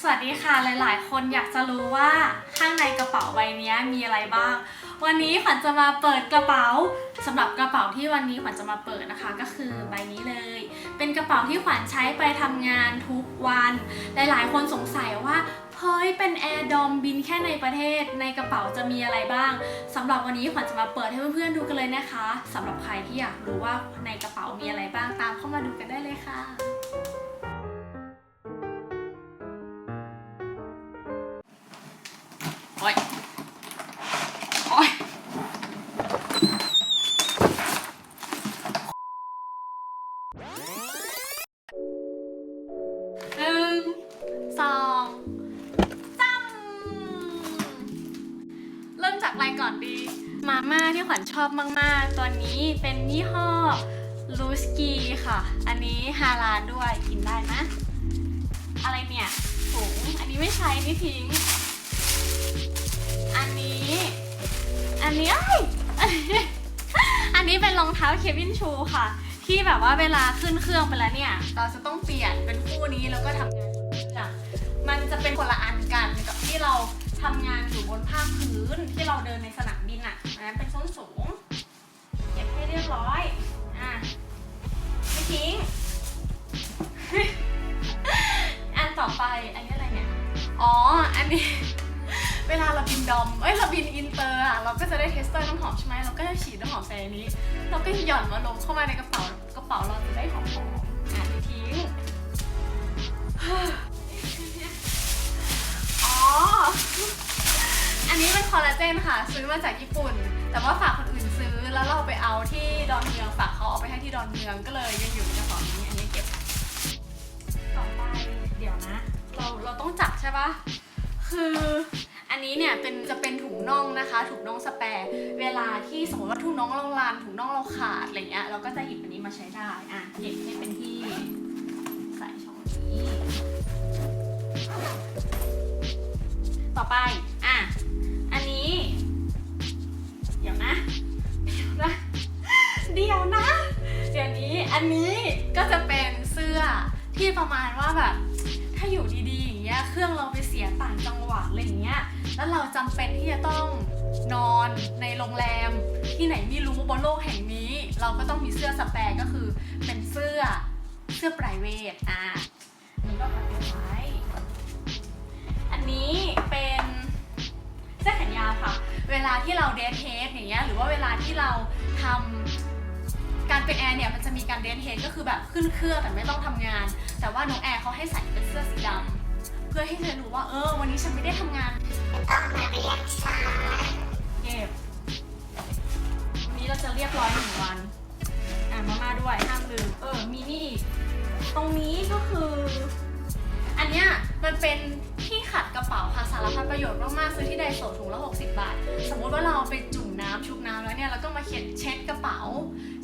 สวัสดีค่ะหลาย ๆ คนอยากจะรู้ว่าข้างในกระเป๋าใบนี้มีอะไรบ้าง วันนี้ขวัญจะมาเปิดกระเป๋าสำหรับกระเป๋าที่วันนี้ขวัญจะมาเปิดนะคะ ก็คือใบนี้เลย เป็นกระเป๋าที่ขวัญใช้ไปทำงานทุกวัน หลาย ๆ คนสงสัยว่าเฮ้ยเป็นแอร์ดอมบินแค่ในประเทศในกระเป๋าจะมีอะไรบ้างสำหรับวันนี้ขวัญจะมาเปิดให้เพื่อนๆดูกันเลยนะคะสำหรับใครที่อยากรู้ว่าในกระเป๋ามีอะไรบ้างตามเข้ามาดูกันได้เลยค่ะ มาม่าที่ขวัญชอบมาก ๆ ตัวนี้เป็นยี่ห้อลูสกีค่ะ อันนี้ฮาลาลด้วยกินได้นะ อะไรเนี่ยถุงอันนี้ไม่ใช้นี่ทิ้ง อันนี้ อันนี้เอ้ยอันนี้เป็นรองเท้าเควินชูค่ะ ที่แบบว่าเวลาขึ้นเครื่องไปแล้วเนี่ย เราจะต้องเปลี่ยนเป็นคู่นี้แล้วก็ทำงานบนเครื่องมันจะเป็นคนละอันกันกับที่เราทำงานอยู่บนภาคพื้นที่เราเดินในสนามบินอะ นนี้ เวลาเราบินดอม เอ้ยเราบินอินเตอร์อะเราก็จะได้เทสเตอร์น้ำหอมใช่ไหมเราก็จะฉีดน้ำหอมใส่อันนี้ เราก็หย่อนมาลงเข้ามาในกระเป๋ากระเป๋าเราจะได้หอมๆอะไม่ทิ้งอ๋อ อันนี้เป็นคอลลาเจนค่ะ ซื้อมาจากญี่ปุ่น แต่ว่าฝากคนอื่นซื้อแล้วเราไปเอาที่ดอนเมืองฝากเขาเอาไปให้ที่ดอนเมืองก็เลยยังอยู่ในกระเป๋านี้อันนี้เก็บต่อไปเดี๋ยวนะ เราเราต้องจับใช่ปะ คือ อันนี้เนี่ยเป็นจะเป็นถุงน่องนะคะ ถุงน่องสแปร์เวลาที่สมมติว่าถุงน่องเราลานถุงน่องเราขาดอะไรเงี้ยเราก็จะหยิบอันนี้มาใช้ได้อะเก็บให้เป็นที่ใส่ช่องนี้ ต่อไปอะอันนี้ เดี๋ยวนะเดี๋ยวนะเดี๋ยวนะเดี๋ยวนี้อันนี้ก็จะเป็นเสื้อที่ประมาณว่าแบบถ้าอยู่ดีๆอย่างเงี้ยเครื่องเราไปเสียต่างจังหวัด อะไรอย่างเงี้ย แล้วเราจำเป็นที่จะต้องนอนในโรงแรม ที่ไหนไม่รู้บนโลกแห่งนี้ เราก็ต้องมีเสื้อสแปรก็คือเป็นเสื้อเสื้อ p r i v a t อะอันนี้ก็พับไว้อันนี้เป็นเสื้อแขนยาวค่ะ เวลาที่เราเดทเทสอย่างเงี้ยหรือว่าเวลาที่เราทำการเป็นแอร์เนี่ยมันจะมีการเดทเทสก็คือแบบขึ้นเครื่องแต่ไม่ต้องทำงาน แต่ว่าน้องแอร์เขาให้ใส่เป็นเสื้อสีดำ พื่อให้เธอรู้ว่าเออ วันนี้ฉันไม่ได้ทำงานเก็บวันนี้เราจะเรียบร้อยหนึ่งวัน อะมาม่าด้วยห้ามลืมเออมีนี่อีกตรงนี้ก็คือ อันเนี้ยมันเป็นที่ขัดกระเป๋าค่ะสารพัดประโยชน์มากๆซื้อที่ไดโซถุงละ60 บาท สมมุติว่าเราไปจุ่มน้ำชุบน้ำแล้วเนี่ยเราก็มาเช็ดเช็ดกระเป๋า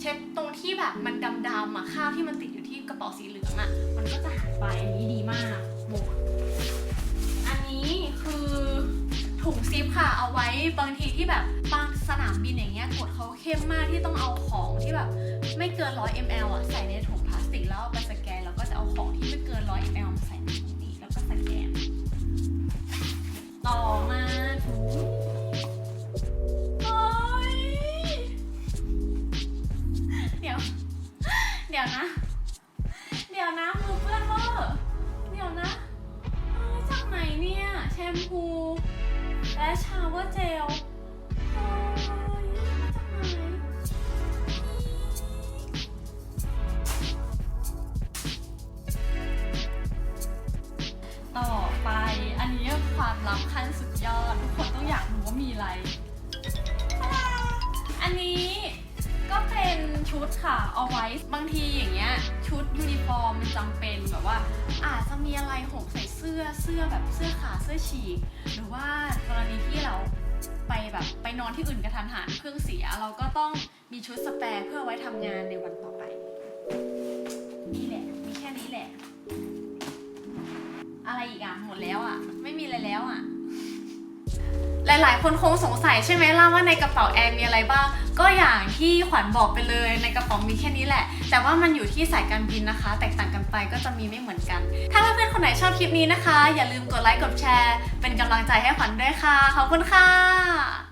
เช็ดตรงที่แบบมันดำๆอะคราบที่มันติดอยู่ที่กระเป๋าสีเหลืองอะมันก็จะหายไปอันนี้ดีมาก หมดอันนี้คือถุงซิปค่ะ เอาไว้บางทีที่แบบบางสนามบินอย่างเงี้ยกฎเขาเข้มมากที่ต้องเอาของที่แบบ ไม่เกิน 100 ml อะใส่ในถุงพลาสติกแล้วเอาไปส มพู และชาวเวอร์เจลโอ้ยมาจากไหนต่อไปอันนี้ความลับขั้นสุดยอด ทุกคนต้องอยากรู้ว่ามีอะไร ชุดค่ะ เอาไว้ บางทีอย่างเงี้ย ชุดยูนิฟอร์มมันจำเป็นแบบว่า อาจจะมีอะไรหกใส่เสื้อเสื้อแบบเสื้อขาเสื้อฉีกหรือว่ากรณีที่เราไปแบบไปนอนที่อื่นกระทันหันเครื่องเสีย เราก็ต้องมีชุดสแปร์เพื่อไว้ทำงานในวันต่อไป นี่แหละ มีแค่นี้แหละ อะไรอีกอะ หมดแล้วอะ ไม่มีอะไรแล้วอะ หลายๆ คนคงสงสัยใช่ไหมล่ะว่าในกระเป๋าแอร์มีอะไรบ้าง ก็อย่างที่ขวัญบอกไปเลยในกระป๋องมีแค่นี้แหละ แต่ว่ามันอยู่ที่สายการบินนะคะ แตกต่างกันไปก็จะมีไม่เหมือนกัน ถ้าเพื่อนๆคนไหนชอบคลิปนี้นะคะ อย่าลืมกดไลค์กดแชร์ เป็นกำลังใจให้ขวัญด้วยค่ะขอบคุณค่ะ